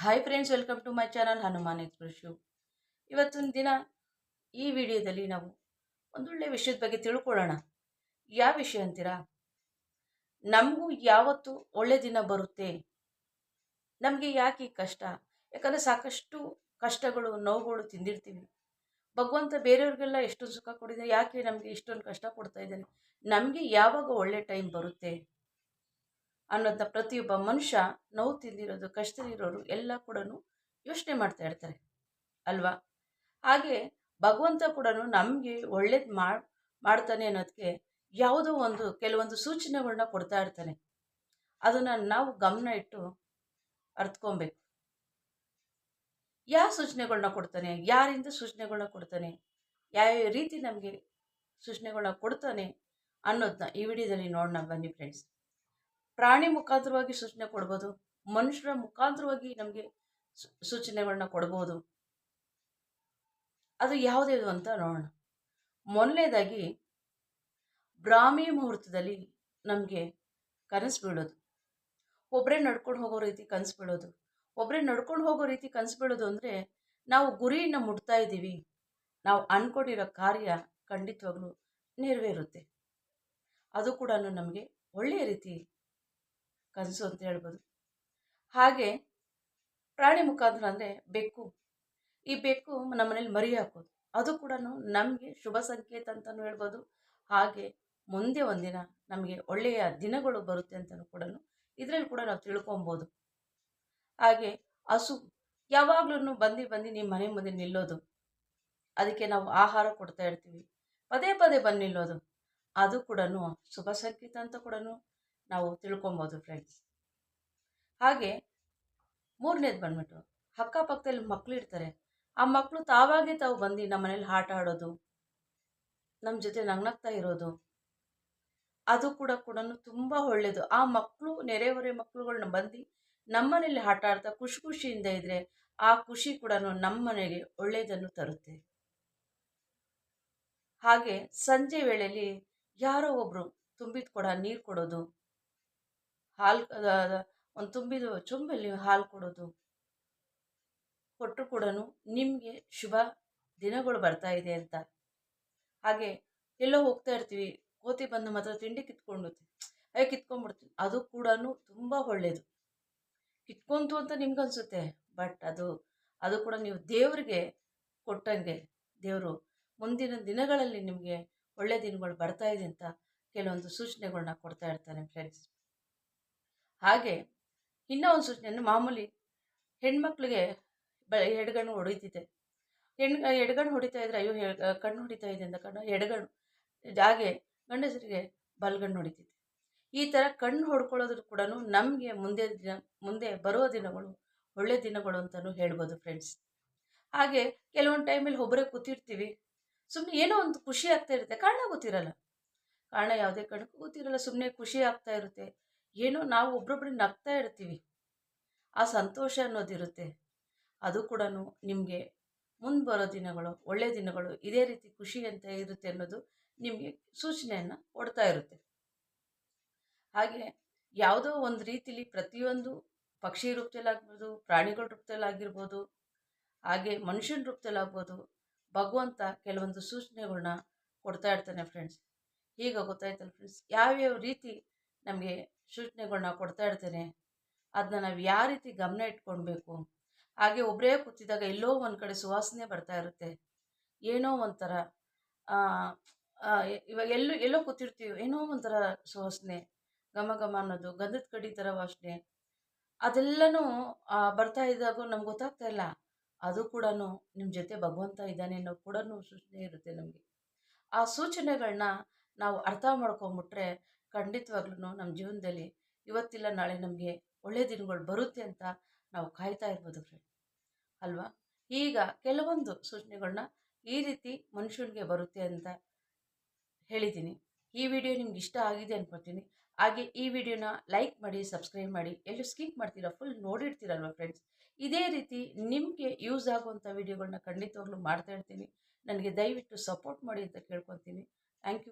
Hi friends welcome to my channel Hanuman express shoe ಇವತ್ತೊಂದು ದಿನ ಈ ವಿಡಿಯೋದಲ್ಲಿ ನಾವು ಒಂದೊಳ್ಳೆ ವಿಷಯದ ಬಗ್ಗೆ ತಿಳ್ಕೊಳ್ಳೋಣ. ಯಾವ ವಿಷಯ ಅಂತೀರಾ? ನಮಗೂ ಯಾವತ್ತು ಒಳ್ಳೆ ದಿನ ಬರುತ್ತೆ. ನಮಗೆ ಯಾಕೆ ಕಷ್ಟ? ಯಾಕಂದರೆ ಸಾಕಷ್ಟು ಕಷ್ಟಗಳು, ನೋವುಗಳು ತಿಂದಿರ್ತೀವಿ. ಭಗವಂತ ಬೇರೆಯವ್ರಿಗೆಲ್ಲ ಎಷ್ಟೊಂದು ಸುಖ ಕೊಡಿದೆ ಯಾಕೆ ನಮಗೆ ಇಷ್ಟೊಂದು ಕಷ್ಟ ಕೊಡ್ತಾ ಇದ್ದಾನೆ ನಮಗೆ ಯಾವಾಗ ಒಳ್ಳೆ ಟೈಮ್ ಬರುತ್ತೆ? ಅನ್ನೋಂಥ ಪ್ರತಿಯೊಬ್ಬ ಮನುಷ್ಯ ನೋವು ತಿಂದಿರೋದು ಕಷ್ಟದಲ್ಲಿರೋರು ಎಲ್ಲ ಕೂಡ ಯೋಚನೆ ಮಾಡ್ತಾ ಇರ್ತಾರೆ. ಅಲ್ವಾ? ಹಾಗೆ ಭಗವಂತ ಕೂಡ ನಮಗೆ ಒಳ್ಳೇದು ಮಾಡಿ ಮಾಡ್ತಾನೆ ಅನ್ನೋದಕ್ಕೆ ಯಾವುದೋ ಒಂದು, ಕೆಲವೊಂದು ಸೂಚನೆಗಳನ್ನ ಕೊಡ್ತಾ ಇರ್ತಾನೆ. ಅದನ್ನು ನಾವು ಗಮನ ಇಟ್ಟು ಅರ್ತ್ಕೊಬೇಕು. ಯಾವ ಸೂಚನೆಗಳನ್ನ ಕೊಡ್ತಾನೆ? ಯಾರಿಂದ ಸೂಚನೆಗಳನ್ನ ಕೊಡ್ತಾನೆ? ಯಾವ ರೀತಿ ನಮಗೆ ಸೂಚನೆಗಳನ್ನ ಕೊಡ್ತಾನೆ ಅನ್ನೋದನ್ನ ಈ ವಿಡಿಯೋದಲ್ಲಿ ನೋಡೋಣ ಬನ್ನಿ ಫ್ರೆಂಡ್ಸ್ ಪ್ರಾಣಿ ಮುಖಾಂತರವಾಗಿ ಸೂಚನೆ ಕೊಡ್ಬೋದು. ಮನುಷ್ಯರ ಮುಖಾಂತರವಾಗಿ ನಮಗೆ ಸೂಚನೆಗಳನ್ನ ಕೊಡ್ಬೋದು. ಅದು ಯಾವುದ್ಯಾವುದು ಅಂತ ನೋಡೋಣ. ಮೊದಲನೇದಾಗಿ ಬ್ರಾಹ್ಮಿ ಮುಹೂರ್ತದಲ್ಲಿ ನಮಗೆ ಕನಸು ಬೀಳೋದು. ಒಬ್ಬರೇ ನಡ್ಕೊಂಡು ಹೋಗೋ ರೀತಿ ಕನಸು ಬೀಳೋದು. ಒಬ್ಬರೇ ನಡ್ಕೊಂಡು ಹೋಗೋ ರೀತಿ ಕನಸು ಬೀಳೋದು ಅಂದರೆ ನಾವು ಗುರಿಯನ್ನು ಮುಟ್ತಾ ಇದ್ದೀವಿ. ನಾವು ಅಂದ್ಕೊಂಡಿರೋ ಕಾರ್ಯ ಖಂಡಿತವಾಗ್ಲೂ ನೆರವೇರುತ್ತೆ. ಅದು ಕೂಡ ನಮಗೆ ಒಳ್ಳೆಯ ರೀತಿ ಕನಸು ಅಂತ ಹೇಳ್ಬೋದು. ಹಾಗೆ ಪ್ರಾಣಿ ಮುಖಾಂತರ ಅಂದರೆ ಬೆಕ್ಕು. ಈ ಬೆಕ್ಕು ನಮ್ಮ ಮನೇಲಿ ಮರಿ ಹಾಕೋದು. ಅದು ಕೂಡ ನಮಗೆ ಶುಭ ಸಂಕೇತ ಅಂತಲೂ ಹೇಳ್ಬೋದು. ಹಾಗೆ ಮುಂದೆ ಒಂದಿನ ನಮಗೆ ಒಳ್ಳೆಯ ದಿನಗಳು ಬರುತ್ತೆ ಅಂತಲೂ ಕೂಡ ಇದರಲ್ಲಿ ಕೂಡ ನಾವು ತಿಳ್ಕೊಬೋದು. ಹಾಗೆ ಹಸು ಯಾವಾಗಲೂ ಬಂದು ಬಂದು ನಿಮ್ಮ ಮನೆ ಮುಂದೆ ನಿಲ್ಲೋದು. ಅದಕ್ಕೆ ನಾವು ಆಹಾರ ಕೊಡ್ತಾ ಇರ್ತೀವಿ. ಪದೇ ಪದೇ ಬಂದು ನಿಲ್ಲೋದು. ಅದು ಕೂಡ ಶುಭ ಸಂಕೇತ ಅಂತ ಕೂಡ ನಾವು ತಿಳ್ಕೊಬೋದು ಫ್ರೆಂಡ್ಸ್ ಹಾಗೆ ಮೂರನೇದು ಬಂದ್ಬಿಟ್ಟು ಅಕ್ಕಪಕ್ಕದಲ್ಲಿ ಮಕ್ಕಳಿರ್ತಾರೆ ಆ ಮಕ್ಕಳು ತಾವಾಗೇ ತಾವು ಬಂದು ನಮ್ಮ ಮನೇಲಿ ಆಟ ಆಡೋದು, ನಮ್ಮ ಜೊತೆ ನಗ್ನಗ್ತಾ ಇರೋದು, ಅದು ಕೂಡ ಕೂಡ ತುಂಬ ಒಳ್ಳೆಯದು ಆ ಮಕ್ಕಳು ನೆರೆಹೊರೆ ಮಕ್ಕಳುಗಳನ್ನ ಬಂದು ನಮ್ಮನೇಲಿ ಆಟ ಆಡ್ತಾ ಖುಷಿ ಖುಷಿಯಿಂದ ಇದ್ದರೆ ಆ ಖುಷಿ ಕೂಡ ನಮ್ಮ ಮನೆಗೆ ಒಳ್ಳೆಯದನ್ನು ತರುತ್ತೆ. ಹಾಗೆ ಸಂಜೆ ವೇಳೆಯಲ್ಲಿ ಯಾರೋ ಒಬ್ಬರು ತುಂಬಿದ ಕೊಡ ನೀರು ಕೊಡೋದು ಹಾಲು ಒಂದು ತುಂಬಿದ ಚೊಂಬಲ್ಲಿ ಹಾಲು ಕೊಡೋದು. ಕೊಟ್ಟರು ಕೂಡ ನಿಮಗೆ ಶುಭ ದಿನಗಳು ಬರ್ತಾ ಇದೆ ಅಂತ. ಹಾಗೆ ಎಲ್ಲೋ ಹೋಗ್ತಾ ಇರ್ತೀವಿ, ಕೋತಿ ಬಂದು ಮಾತ್ರ ತಿಂಡಿ ಕಿತ್ಕೊಂಡು ಅಯ್ಯೋ ಕಿತ್ಕೊಂಡ್ಬಿಡ್ತೀವಿ. ಅದು ಕೂಡ ತುಂಬ ಒಳ್ಳೆಯದು ಕಿತ್ಕೊಂತು ಅಂತ ನಿಮ್ಗೆ ಅನಿಸುತ್ತೆ ಬಟ್ ಅದು ಅದು ಕೂಡ ನೀವು ದೇವರಿಗೆ ಕೊಟ್ಟಂಗೆ, ದೇವರು ಮುಂದಿನ ದಿನಗಳಲ್ಲಿ ನಿಮಗೆ ಒಳ್ಳೆಯ ದಿನಗಳು ಬರ್ತಾ ಇದೆ ಅಂತ ಕೆಲವೊಂದು ಸೂಚನೆಗಳನ್ನ ಕೊಡ್ತಾ ಇರ್ತಾನೆ ಫ್ರೆಂಡ್ಸ್ ಹಾಗೆ ಇನ್ನೂ ಒಂದು ಸೂಚನೆ ಮಾಮೂಲಿ ಹೆಣ್ಮಕ್ಳಿಗೆ ಬ ಎಡಗಣ್ಣು ಹೊಡಿತಿದೆ. ಹೆಣ್ಣು ಎಡಗಣ್ಣು ಹೊಡಿತಾ ಇದ್ರೆ ಅಯ್ಯೋ ಕಣ್ಣು ಹೊಡಿತಾ ಇದೆ ಅಂತ ಕಣ್ಣು ಎಡಗಣ್ಣು, ಹಾಗೆ ಗಂಡಸರಿಗೆ ಬಲ್ಗಣ್ಣು ಹೊಡಿತಿದೆ. ಈ ಥರ ಕಣ್ಣು ಹೊಡ್ಕೊಳ್ಳೋದ್ರ ಕೂಡ ನಮಗೆ ಮುಂದೆ ದಿನ, ಮುಂದೆ ಬರುವ ದಿನಗಳು ಒಳ್ಳೆ ದಿನಗಳು ಅಂತಲೂ ಹೇಳ್ಬೋದು ಫ್ರೆಂಡ್ಸ್ ಹಾಗೆ ಕೆಲವೊಂದು ಟೈಮಲ್ಲಿ ಒಬ್ಬರೇ ಕೂತಿರ್ತೀವಿ. ಸುಮ್ಮನೆ ಏನೋ ಒಂದು ಖುಷಿ ಆಗ್ತಾ ಇರುತ್ತೆ. ಕಾರಣ ಗೊತ್ತಿರಲ್ಲ. ಕಾರಣ ಯಾವುದೇ ಕಣಕ್ಕೂ ಗೊತ್ತಿರಲ್ಲ. ಸುಮ್ಮನೆ ಖುಷಿ ಆಗ್ತಾ ಇರುತ್ತೆ. ಏನೋ ನಾವು ಒಬ್ರೊಬ್ರು ನಗ್ತಾ ಇರ್ತೀವಿ. ಆ ಸಂತೋಷ ಅನ್ನೋದಿರುತ್ತೆ ಅದು ಕೂಡ ನಿಮಗೆ ಮುಂದೆ ಬರೋ ದಿನಗಳು ಒಳ್ಳೆಯ ದಿನಗಳು ಇದೇ ರೀತಿ ಖುಷಿ ಅಂತ ಇರುತ್ತೆ ಅನ್ನೋದು ನಿಮಗೆ ಸೂಚನೆಯನ್ನು ಕೊಡ್ತಾ ಇರುತ್ತೆ. ಹಾಗೆ ಯಾವುದೋ ಒಂದು ರೀತಿಲಿ ಪ್ರತಿಯೊಂದು ಪಕ್ಷಿ ರೂಪದಲ್ಲಾಗ್ಬೋದು, ಪ್ರಾಣಿಗಳ ರೂಪದಲ್ಲಾಗಿರ್ಬೋದು, ಹಾಗೆ ಮನುಷ್ಯನ ರೂಪದಲ್ಲಾಗ್ಬೋದು, ಭಗವಂತ ಕೆಲವೊಂದು ಸೂಚನೆಗಳನ್ನ ಕೊಡ್ತಾ ಇರ್ತಾನೆ ಫ್ರೆಂಡ್ಸ್ ಈಗ ಗೊತ್ತಾಯ್ತಲ್ಲ ಫ್ರೆಂಡ್ಸ್ ಯಾವ್ಯಾವ ರೀತಿ ನಮಗೆ ಸೂಚನೆಗಳನ್ನ ಕೊಡ್ತಾ ಇರ್ತೇನೆ. ಅದನ್ನ ನಾವು ಯಾವ ರೀತಿ ಗಮನ ಇಟ್ಕೊಳ್ಬೇಕು ಹಾಗೆ ಒಬ್ಬರೇ ಕೂತಿದ್ದಾಗ ಎಲ್ಲೋ ಒಂದು ಕಡೆ ಸುವಾಸನೆ ಬರ್ತಾ ಇರುತ್ತೆ. ಏನೋ ಒಂಥರ ಇವಾಗ ಎಲ್ಲೋ ಎಲ್ಲೋ ಕೂತಿರ್ತೀವಿ, ಏನೋ ಒಂಥರ ಸುವಾಸನೆ, ಘಮ ಘಮ ಅನ್ನೋದು, ಗಂಧದ ಕಡಿ ಥರ ವಾಸನೆ. ಅದೆಲ್ಲನೂ ಬರ್ತಾ ಇದ್ದಾಗ ನಮ್ಗೆ ಗೊತ್ತಾಗ್ತಾ ಇಲ್ಲ. ಅದು ಕೂಡ ನಿಮ್ಮ ಜೊತೆ ಭಗವಂತ ಇದ್ದಾನೆ ಅನ್ನೋ ಕೂಡ ಸೂಚನೆ ಇರುತ್ತೆ ನಮಗೆ. ಆ ಸೂಚನೆಗಳನ್ನ ನಾವು ಅರ್ಥ ಮಾಡ್ಕೊಂಬಿಟ್ರೆ ಖಂಡಿತವಾಗ್ಲೂ ನಮ್ಮ ಜೀವನದಲ್ಲಿ ಇವತ್ತಿಲ್ಲ, ನಾಳೆ ನಮಗೆ ಒಳ್ಳೆ ದಿನಗಳು ಬರುತ್ತೆ ಅಂತ ನಾವು ಕಾಯ್ತಾ ಇರ್ಬೋದು ಫ್ರೆಂಡ್. ಅಲ್ವಾ? ಈಗ ಕೆಲವೊಂದು ಸೂಚನೆಗಳನ್ನ ಈ ರೀತಿ ಮನುಷ್ಯನಿಗೆ ಬರುತ್ತೆ ಅಂತ ಹೇಳಿದ್ದೀನಿ. ಈ ವಿಡಿಯೋ ನಿಮ್ಗೆ ಇಷ್ಟ ಆಗಿದೆ ಅನ್ಕೋತೀನಿ. ಹಾಗೆ ಈ ವಿಡಿಯೋನ ಲೈಕ್ ಮಾಡಿ, ಸಬ್ಸ್ಕ್ರೈಬ್ ಮಾಡಿ, ಎಲ್ಲೂ ಸ್ಕಿಪ್ ಮಾಡ್ತೀರಾ ಫುಲ್ ನೋಡಿರ್ತೀರಲ್ವ ಫ್ರೆಂಡ್ಸ್? ಇದೇ ರೀತಿ ನಿಮಗೆ ಯೂಸ್ ಆಗುವಂಥ ವಿಡಿಯೋಗಳನ್ನ ಖಂಡಿತವಾಗ್ಲೂ ಮಾಡ್ತಾ ಇರ್ತೀನಿ. ನನಗೆ ದಯವಿಟ್ಟು ಸಪೋರ್ಟ್ ಮಾಡಿ ಅಂತ ಕೇಳ್ಕೊತೀನಿ. Thank you.